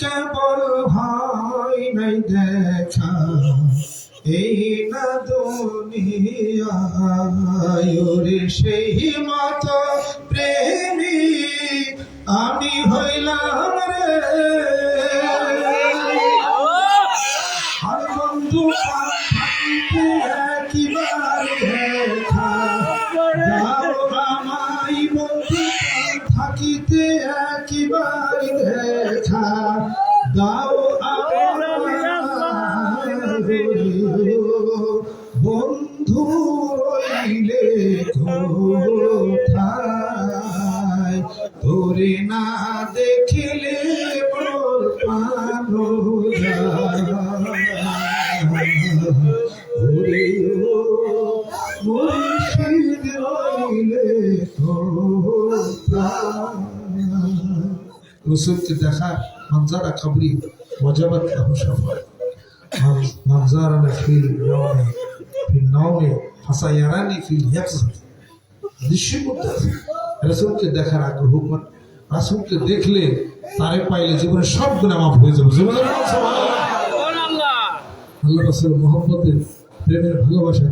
কেবল হয় নাই দেখা, এই না দুনিয়ায় ওরে সেই মত প্রেমী আমি হইলাম রে। আর বন্ধু থাকিতে একবার দেখা। দাও বন্ধু রইলে কোথায়? তোরে না দেখিলে মোর মুর্শিদ রইলে কোথায়? রসুলকে দেখা মঞ্জারা খবরি وجبت له شفاعة من زارنا في اليوم في النوم فسيراني في اليقظة নিশ্চয় করতে আছে রাসুলকে দেখার আগ্রহ কর রাসুলকে দেখলে তারে পাইলে জীবনে সব গুণে মাফ হয়ে যাবে জীবনে আল্লাহ রাসুল মোহাম্মতের প্রেমের ভালোবাসা